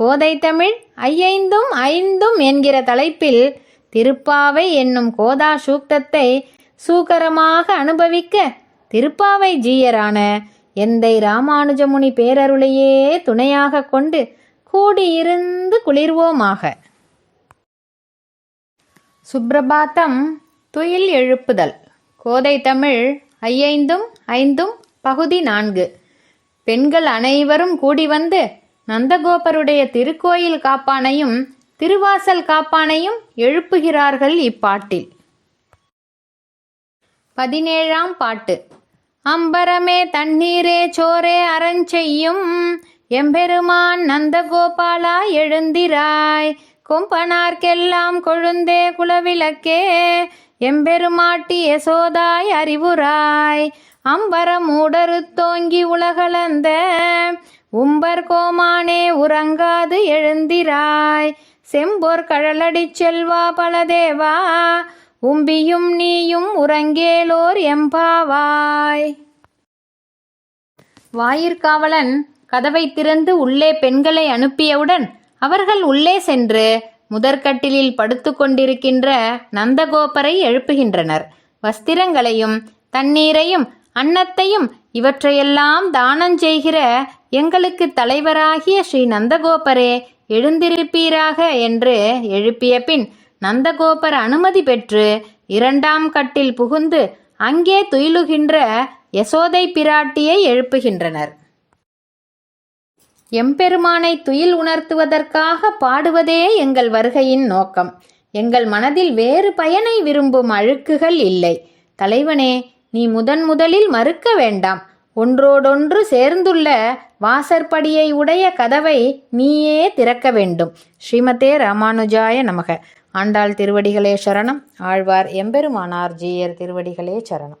கோதை தமிழ் ஐயைந்தும் ஐந்தும் என்கிற தலைப்பில் திருப்பாவை என்னும் கோதா சூக்தத்தை சூக்கரமாக அனுபவிக்க திருப்பாவை ஜீயரான எந்தை ராமானுஜமுனி பேரருளையே துணையாக கொண்டு கூடியிருந்து குளிர்வோமாக. சுப்பிரபாத்தம் துயில் எழுப்புதல். கோதை தமிழ் ஐயைந்தும் ஐந்தும் பகுதி நான்கு. பெண்கள் அனைவரும் கூடி வந்து நந்தகோபருடைய திருக்கோயில் காப்பானையும் திருவாசல் காப்பானையும் எழுப்புகிறார்கள் இப்பாட்டில். பதினேழாம் பாட்டு. அம்பரமே தண்ணீரே சோரே அறஞ்செய்யும் எம்பெருமான் நந்தகோபாலா எழுந்திராய். கொம்பனார்க்கெல்லாம் கொழுந்தே குலவிளக்கே எம்பெருமாட்டி யசோதாய் அறிவுராய் அம்பரமூடரு தோங்கி உலகளந்த உம்பர் கோமானே உறங்காது எழுந்திராய். செம்பொர் கழலடி செல்வா பலதேவா. உம்பியும் நீயும் உறங்கேலோர் எம்பாவாய். வாயிற்காவலன் கதவை திறந்து உள்ளே பெண்களை அனுப்பியவுடன் அவர்கள் உள்ளே சென்று முதற்கட்டிலில் படுத்து கொண்டிருக்கின்ற நந்தகோபரை எழுப்புகின்றனர். வஸ்திரங்களையும் தண்ணீரையும் அன்னத்தையும் இவற்றையெல்லாம் தானம் செய்கிற எங்களுக்கு தலைவராகிய ஸ்ரீ நந்தகோபரே எழுந்திருப்பீராக என்று எழுப்பிய பின் நந்தகோபர் அனுமதி பெற்று இரண்டாம் கட்டில் புகுந்து அங்கே துயிலுகின்ற யசோதை பிராட்டியை எழுப்புகின்றனர். எம்பெருமானை துயில் உணர்த்துவதற்காக பாடுவதே எங்கள் வருகையின் நோக்கம். எங்கள் மனதில் வேறு பயனை விரும்பும் அழுக்குகள் இல்லை. தலைவனே நீ முதன் முதலில் மறுக்க வேண்டாம். ஒன்றோடொன்று சேர்ந்துள்ள வாசற்படியை உடைய கதவை நீயே திறக்க வேண்டும். ஸ்ரீமதே ராமானுஜாய நமக. ஆண்டாள் திருவடிகளே சரணம். ஆழ்வார் எம்பெருமானார் ஜீயர் திருவடிகளே சரணம்.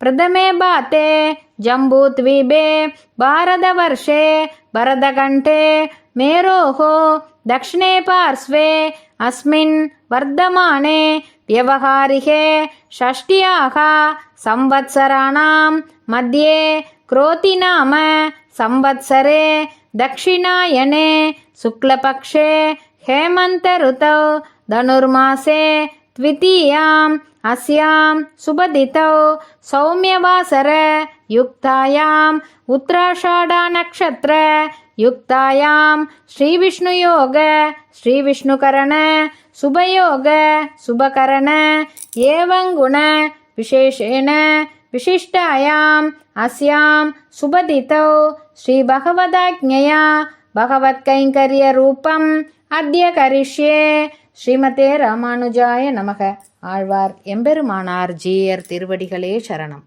प्रथमे बाते जम्बूद्वीपे भारतवर्षे भरतकण्ठे मेरोः दक्षिणे पार्श्वे अस्मिन् वर्धमाने व्यवहारिके षष्ट्याः संवत्सराणां मध्ये क्रोतिनाम संवत्सरे दक्षिणायने शुक्लपक्षे हेमन्तऋतौ धनुर्मासे द्वितीयाम् अस्यां सुबदितौ सौम्यवासर युक्तायाम् उत्तराषाढानक्षत्र युक्तायां श्रीविष्णुयोग श्रीविष्णुकरण शुभयोग शुभकरण एवङ्गुण विशेषेण विशिष्टायाम् अस्यां सुबदितौ श्रीभगवदाज्ञया भगवत्कैङ्कर्यरूपम् अद्य करिष्ये ஸ்ரீமதே ராமானுஜாய நமக. ஆழ்வார் எம்பெருமானார் ஜீயர் திருவடிகளே சரணம்.